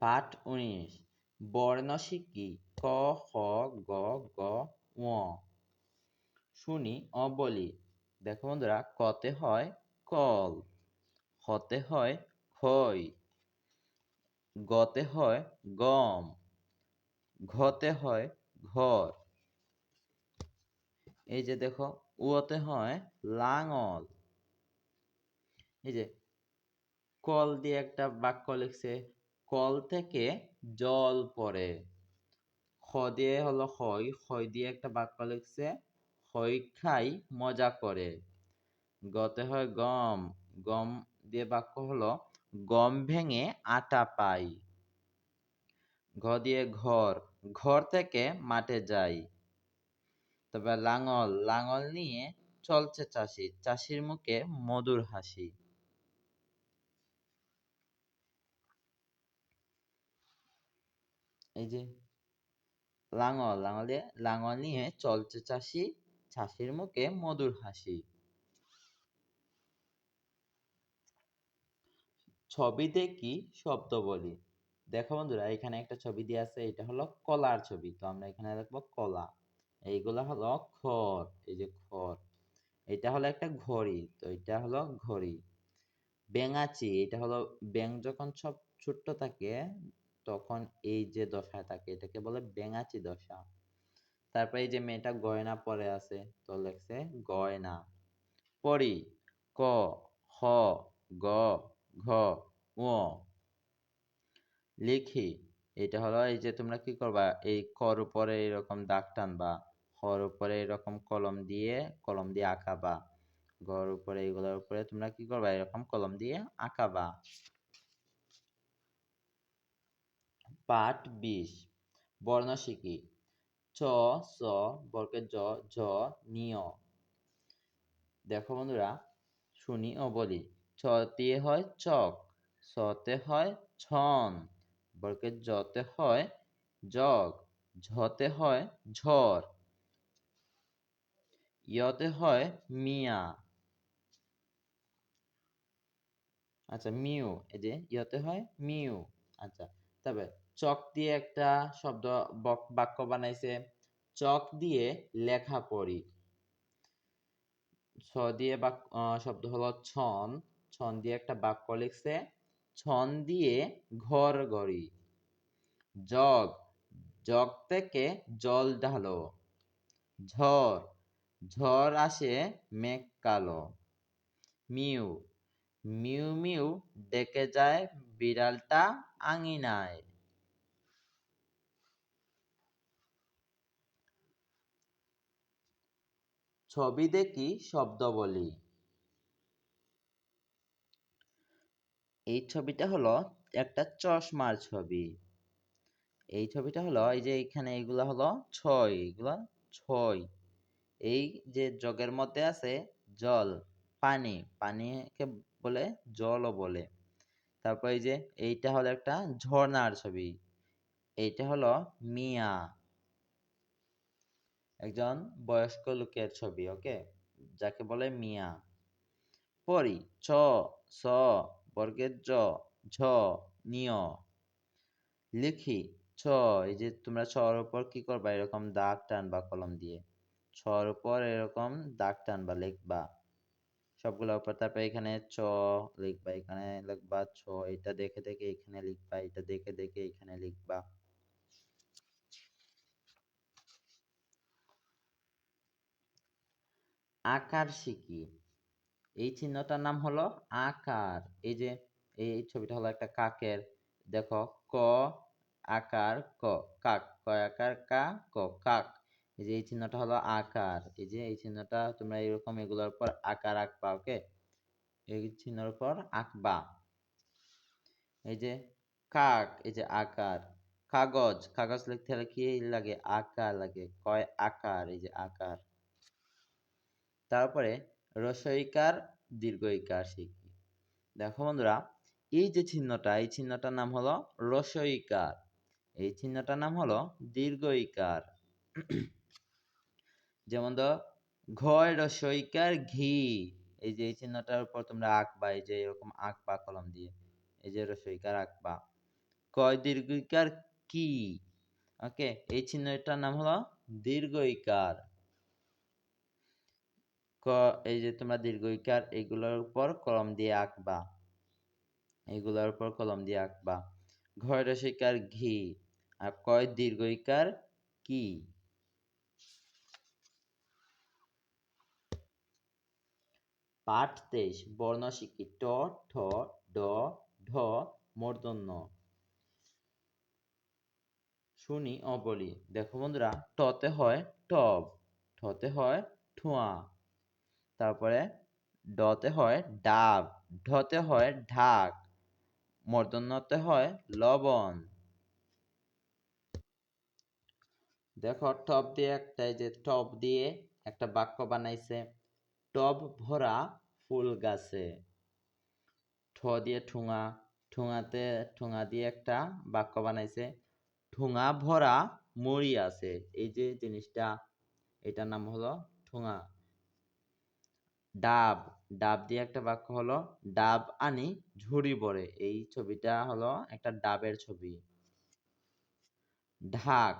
পাঠ উনিশ বর্ণ শিকি ক, খ, গ গ, ঙ। শুনি অ বলি দেখো বন্ধুরা, কতে হয় কল, হতে হয় খই, গতে হয় গম, ঘতে হয় ঘর। এই যে দেখো, উতে হয় লাঙল। এই যে কল দিয়ে একটা বাক্য লিখছে কল থেকে জল পড়ে খ দিয়ে হলো হয় হয় দিয়ে একটা বাক্য লিখছে হয় খাই মজা করে গতে হয় গম গম দিয়ে বাক্য হলো, গম ভেঙে আটা পাই। ঘ দিয়ে ঘর ঘর থেকে মাঠে যাই। তবে লাঙল লাঙল নিয়ে চলছে চাষি, চাষির মুখে মধুর হাসি। এই যে লাঙল দিয়ে লাঙল নিয়ে চলছে চাষি, চাষির মুখে মধুর হাসি। ছবি দেখি শব্দ বলি। দেখো বন্ধুরা, এখানে একটা ছবি দিয়ে আছে, এটা হলো কলার ছবি। তো আমরা এখানে লিখব কলা। এইগুলা হলো খড়, এই যে খড়। এটা হলো একটা ঘড়ি, তো এটা হলো ঘড়ি। ব্যাঙাচি এটা হলো ব্যাং যখন সব ছোট্ট থাকে তখন এই যে দশায় থাকে এটাকে বলে ব্যাঙাচি দশা। তারপরে এই যে মেয়েটা গয়না পরে আছে, তো লেখছে গয়না। পরি, ক খ গ, ঘ, ঙ। লিখি, এটা হলো এই যে তোমরা কি করবা, এই কর উপরে এরকম দাগ টানবা খর উপরে এরকম কলম দিয়ে কলম দিয়ে আঁকাবা। ঘর উপরে এগুলোর উপরে তোমরা কি করবা, এরকম কলম দিয়ে আঁকাবা। পাঠ বিশ, বর্ণ শিখি চ স, বর্গের জ, ঝ নিয় দেখো বন্ধুরা, শুনি ও বলি। ছ দিয়ে হয় চক, সতে হয় ছন, বর্গের জতে হয় জগ, ঝতে হয় ঝড় ইয়তে হয় মিয়া। আচ্ছা মিউ, এই যে ইয়তে হয় মিউ। আচ্ছা তবে চক দিয়ে একটা শব্দ বাক্য বানাইছে। চক দিয়ে লেখা পড়ি। ছ দিয়ে বাক্য শব্দ হলো ছন। ছন দিয়ে একটা বাক্য লিখছে। ছন দিয়ে ঘর গড়ি। জগ। জগ থেকে জল ঢালো। ঝড়। ঝড় আসে মেঘ কালো। মিউ। মিউ মিউ ডেকে যায় বিড়ালটা আঙিনায়। ছবি দেখি শব্দ বলি। এই ছবিটা হলো একটা চশমার ছবি। এই ছবিটা হলো এই যে এখানে এগুলা হলো ছয়, এগুলা ছয়। এই যে জগের মধ্যে আছে জল, পানি, পানিকে বলে জলও বলে। তারপর এই যে এইটা হলো একটা ঝর্ণার ছবি। এইটা হলো মিয়া। একজন বয়স্ক লোকের ছবি ওকে যাকে বলে মিয়া। পরি, ছ, স, বর্গের জ, ঝ, নিয়। লিখি, ছ, এই যে তোমরা ছর উপর কি করবা? এরকম দাগ টানবা কলম দিয়ে। ছর উপর এরকম দাগ টানবা, লিখবা। সবগুলো উপর, তারপরে এখানে চ লিখবা, এখানে লিখবা, ছ, এটা দেখে দেখে এখানে লিখবা, এটা দেখে দেখে এখানে লিখবা। আকার শিখি। এই চিহ্নটার নাম হলো আকার। এই যে, এই ছবিটা হলো একটা কাকের। দেখো, ক, আকার, ক, কাক। ক আকার, কা, ক, কাক। এই যে, এই চিহ্নটা হলো আকার। এই যে, এই চিহ্নটা তোমরা এরকম এগুলোর উপর আকার আঁকবা, ওকে? এই চিহ্নের উপর আঁকবা। এই যে, কাক, এই যে, আকার। কাগজ কাগজ লিখতে হলে কি লাগে? আকার লাগে। কয় আকার? এই যে, আকার। তারপরে রসইকার দীর্ঘইকার শিখি দেখো বন্ধুরা, এই যে চিহ্নটা এই চিহ্নটার নাম হলো রসইকার এই চিহ্নটার নাম হলো দীর্ঘইকার যেমন ধর, ঘয় রসইকার ঘি। এই যে এই চিহ্নটার উপর তোমরা আঁকবা এই যে এরকম আঁকবা কলম দিয়ে, এই যে রসইকার আঁকবা কয় দীর্ঘইকার কি? ওকে এই চিহ্নটার নাম হলো দীর্ঘইকার ক, এই যে তোমরা দীর্ঘইকার, এগুলোর উপর কলম দিয়ে আঁকবা। এগুলোর উপর কলম দিয়ে আঁকবা। ঘয় রসিকার ঘি, আর কয় দীর্ঘইকার কি? পাঠ তেইশ, বর্ণ শিখি ট, ঠ, ড, ঢ মূর্ধন্য শুনি ও বলি দেখো বন্ধুরা টতে হয় টব, ঠতে হয় ঠুয়া। তারপরে ডতে হয় ডাব, ঢতে হয় ঢাক মূর্ধন্যতে হয় লবণ। দেখো টব দিয়ে একটা যে টব দিয়ে একটা বাক্য বানাইছে, টব ভরা ফুল গাছে। ঠ দিয়ে ঠুঙা, ঠুঙাতে, ঠুঙা দিয়ে একটা বাক্য বানাইছে, ঠুঙা ভরা মুড়ি আছে। এই যে জিনিসটা, এটার নাম হলো ঠুঙা। ডাব ডাব দিয়ে একটা বাক্য হলো, ডাব আনি ঝুড়ি ভরে এই ছবিটা হলো একটা ডাবের ছবি। ঢাক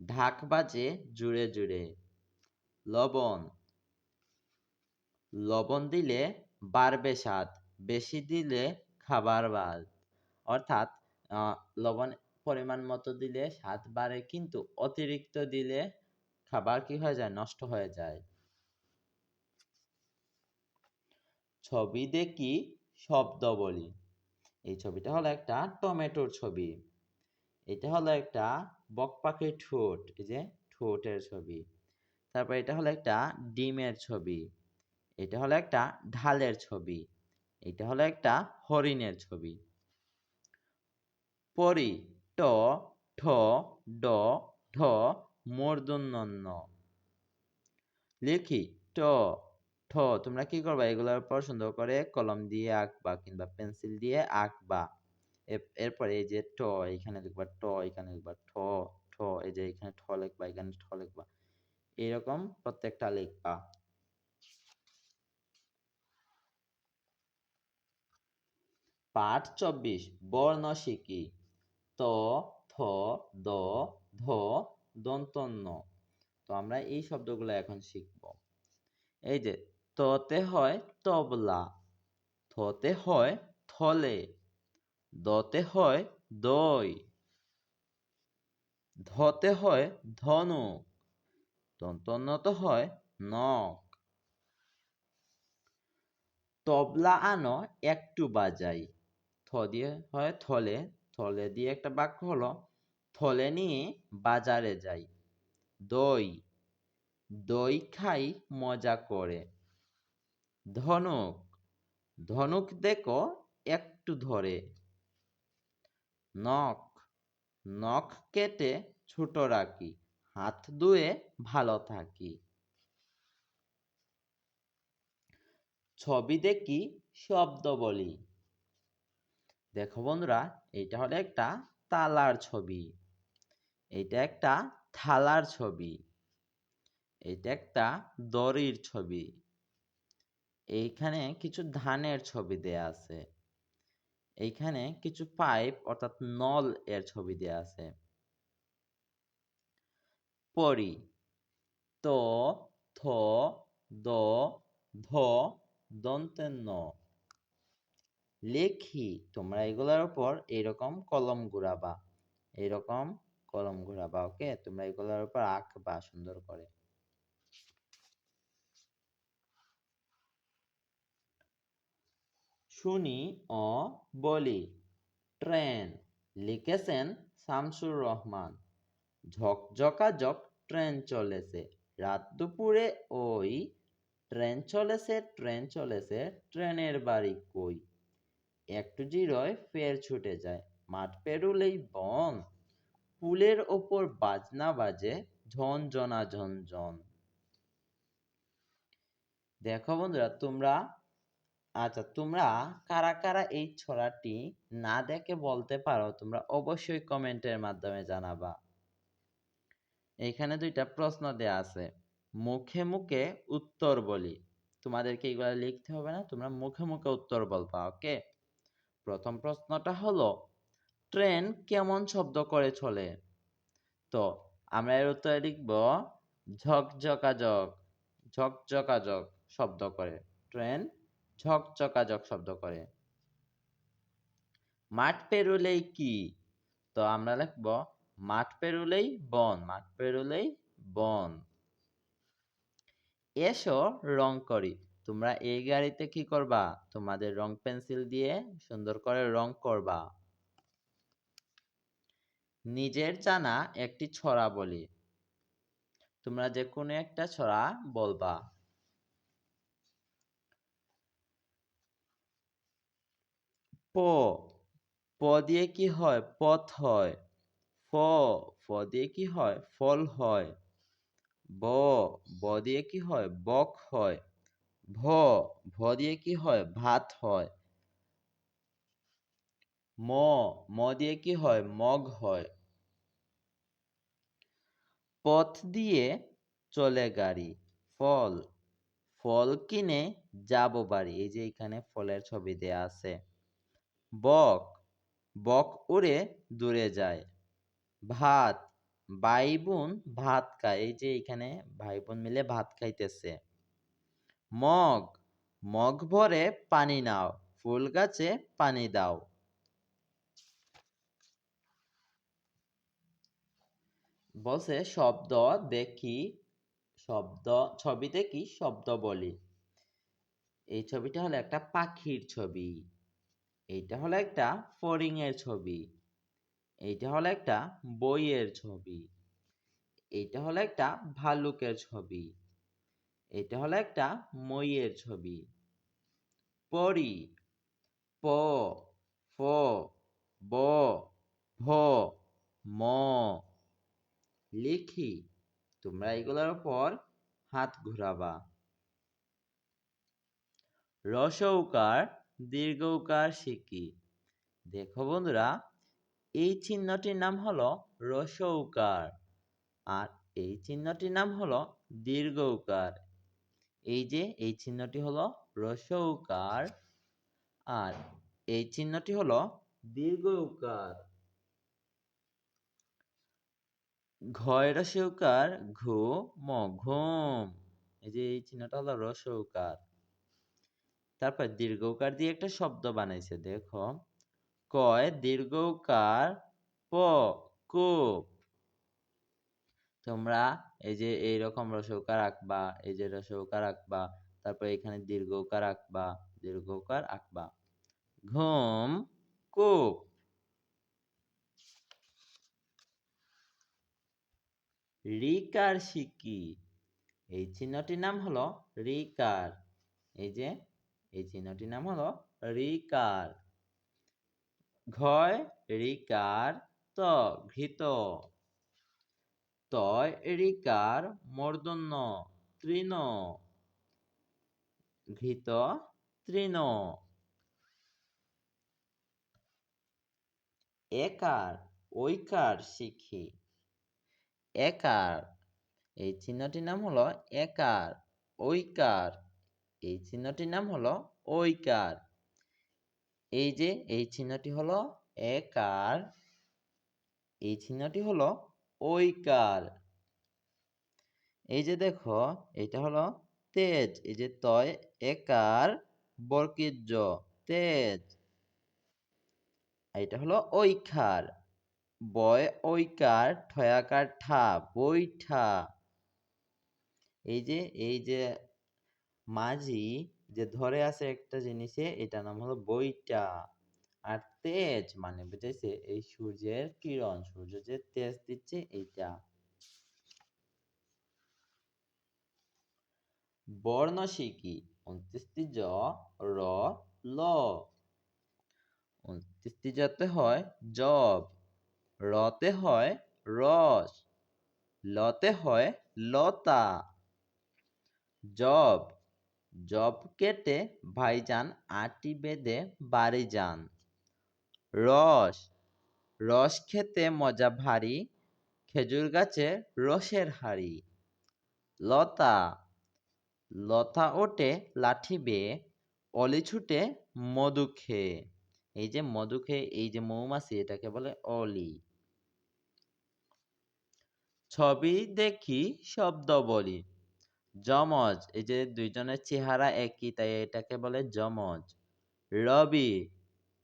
ঢাক বাজে জুড়ে জুড়ে। লবণ লবণ দিলে বাড়বে স্বাদ, বেশি দিলে খাবার বাদ। অর্থাৎ লবণ পরিমাণ মতো দিলে স্বাদ বাড়ে, কিন্তু অতিরিক্ত দিলে খাবার কি হয়ে যায়? নষ্ট হয়ে যায়। ছবি দেখি শব্দ বলি। এই ছবিটা হলো একটা টমেটোর ছবি। এটা হলো একটা বক পাখির ঠোঁট, এই যে ঠোঁটের ছবি। তারপর এটা হলো একটা ডিমের ছবি। এটা হলো একটা ঢালের ছবি। এটা হলো একটা হরিণের ছবি। পরি, ট, ঠ, ড ঢ মূর্ধন্য লিখি ট ঠ, তোমরা কি করবা? এগুলোর উপর সুন্দর করে কলম দিয়ে আঁকবা কিংবা পেন্সিল দিয়ে আঁকবা। এরপরে এই যে ট এখানে লিখবা ট এখানে লিখবা ঠ ঠ, এই যে এখানে ঠ লিখবা, এখানে ঠ লিখবা। এরকম প্রত্যেকটা লিখবা। পাঠ চব্বিশ, বর্ণ শিখি ত, থ, দ, ধ, দন্তন্য। তো আমরা এই শব্দগুলো এখন শিখব। এই যে ততে হয় তবলা, থতে হয় থলে, দতে হয় দই, ধতে হয় ধনুক দন্তন্নত হয় নখ। তবলা আনো একটু বাজাই, থ দিয়ে হয় থলে থলে দিয়ে একটা বাক্য হলো, থলে নিয়ে বাজারে যাই, দই দই খাই মজা করে। ধনুক ধনুক দেখো একটু ধরে। নখ নখ কেটে ছোট রাখি, হাত ধুয়ে ভালো থাকি। ছবি দেখি, শব্দ বলি। দেখো বন্ধুরা এটা হলো একটা তালার ছবি। এটা একটা থালার ছবি। এটা একটা দড়ির ছবি। এইখানে কিছু ধানের ছবি দেয়া আছে। এইখানে কিছু পাইপ অর্থাৎ নল এর ছবি দেয়া আছে। পরি, ত, থ, দ, ধ দন্তের ন। লেখি, তোমরা এগুলোর উপর এরকম কলম ঘুরাবা। এরকম কলম ঘুরাবা, ওকে? তোমরা এগুলোর উপর আঁকবা সুন্দর করে। শুনি অ বলি। ট্রেন, লিখেছেন শামসুর রহমান। ঝকঝকাঝক ট্রেন চলেছে। রাত দুপুরে ওই ট্রেন চলেছে ট্রেন চলেছে, ট্রেনের বাড়ি কই? একটু জিরোয় ফের ছুটে যায়। মাঠ পেরুলেই বন। পুলের ওপর বাজনা বাজে ঝনঝনা ঝনঝন দেখো বন্ধুরা, তোমরা আচ্ছা তোমরা কারা কারা এই ছড়াটি না দেখে বলতে পারো, তোমরা অবশ্যই কমেন্টের মাধ্যমে জানাবা। এখানে দুইটা প্রশ্ন দেয়া আছে। মুখে মুখে উত্তর বলি। তোমাদেরকে এগুলো লিখতে হবে না, তোমরা মুখে মুখে উত্তর বলবা ওকে প্রথম প্রশ্নটা হলো, ট্রেন কেমন শব্দ করে চলে? তো আমরা এর উত্তরে লিখব, ঝকঝকাঝক ঝকঝকাঝক শব্দ করে। ট্রেন ঝকঝকাঝক শব্দ করে। মাঠ পেরুলেই কি? তো আমরা লিখব, মাঠ পেরুলেই বন, মাঠ পেরুলেই বন। এসো রং করি। তোমরা এই গাড়িতে কি করবা? তোমাদের রং পেন্সিল দিয়ে সুন্দর করে রং করবা। নিজের জানা একটি ছড়া বলি। তোমরা যে কোনো একটা ছড়া বলবা। প দিয়ে কি হয়? পথ হয়। ফ ফ দিয়ে কি হয়? ফল হয়। ব ব দিয়ে কি হয়? বক হয়। ভ ভ দিয়ে কি হয়? ভাত হয়। ম ম দিয়ে কি হয়? মগ হয়। পথ দিয়ে চলে গাড়ি। ফল ফল কিনে যাব বাড়ি। এই যে এখানে ফলের ছবি দেয়া আছে। বক বক উড়ে দূরে যায়। ভাত ভাই বোন ভাত খায়। এই যে এখানে ভাই বোন মিলে ভাত খাইতেছে। মগ মগ ভরে পানি নাও, ফুল গাছে পানি দাও। বলছে, শব্দ দেখি, শব্দ ছবিতে কি শব্দ বলি। এই ছবিটা হলো একটা পাখির ছবি। এইটা হলো একটা ফড়িং এর ছবি। এইটা হলো একটা বইয়ের ছবি। এইটা হলো একটা ভালুকের ছবি। এটা হলো একটা মইয়ের ছবি। পড়ি প, ফ, ব, ভ, ম। লিখি, তোমরা এগুলোর উপর হাত ঘুরাবা। রসৌকার দীর্ঘৌকার শিকি দেখো বন্ধুরা, এই চিহ্নটির নাম হলো রসৌকার আর এই চিহ্নটির নাম হলো দীর্ঘৌকার। এই যে, এই চিহ্নটি হলো রসৌকার আর এই চিহ্নটি হলো দীর্ঘৌকার। ঘয় রসৌকার, ঘু, ম, ঘুম। এই যে, এই চিহ্নটা হলো রসৌকার। তারপর দীর্ঘকার দিয়ে একটা শব্দ বানাইছে, দেখো। কয়, দীর্ঘকার প কূপ তোমরা এই যে এইরকম রসৌকার আঁকবা, এই যে রসৌকার আঁকবা, তারপর এখানে দীর্ঘকার আঁকবা দীর্ঘকার আঁকবা। ঘুম কূপ রিকার শিকি এই চিহ্নটির নাম হলো রিকার। এই যে এই চিহ্নটির নাম হলো রিকার। ঘয়, রিকার, ত, ঘৃত। তয়, রিকার, মর্দন্য, তৃণ। ঘৃত, তৃণ। একার, ঐকার শিখি। একার, এই চিহ্নটির নাম হলো একার, ঐকার। এই চিহ্নটির নাম হলো ঐকার। এই যে এই চিহ্নটি হলো একার, এই চিহ্নটি হলো ঐকার। এই যে দেখো, এটা হলো তেজ, এই যে তয়, একার বর্কিজ তেজ। এটা হলো ঐখার, বয়, ঐকার, ঠয়াকার, ঠা, বৈঠা। এই যে এই যে মাঝি যে ধরে আছে একটা জিনিসে এটা নাম হলো বইটা। আর তেজ মানে বুঝাইছে এই সূর্যের কিরণ, সূর্য যে তেজ দিচ্ছে এইটা। বর্ণ শিকি উনত্রিশটি জ, র, ল। উনত্রিশটি যাতে হয় জব। রতে হয় রস। লতে হয় লতা। জব। জব কেটে ভাইজান আটি বেঁধে বাড়ি যান। রস রস খেতে মজা ভারী, খেজুর গাছে রসের হাড়ি। লতা লতা ওঠে লাঠি বেয়ে, অলি ছুটে মধু খেয়ে। এই যে মধু খেয়ে, এই যে মৌমাছি, এটাকে বলে অলি। ছবি দেখি শব্দ বলি যমজ, এই যে দুইজনের চেহারা একই, তাই এটাকে বলে যমজ। রবি,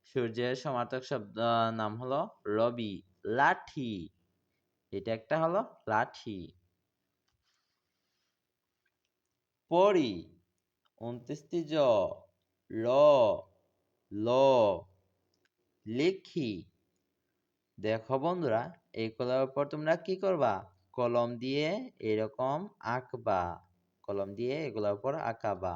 সূর্যের সমার্থক শব্দ নাম হলো রবি। লাঠি, এটা একটা হলো লাঠি। পরি উনত্রিশটি জ ল ল। লিখি, দেখো বন্ধুরা, এই কলার উপর তোমরা কি করবা? কলম দিয়ে এরকম আঁকবা। কলম দিয়ে এগুলোর উপর আঁকাবা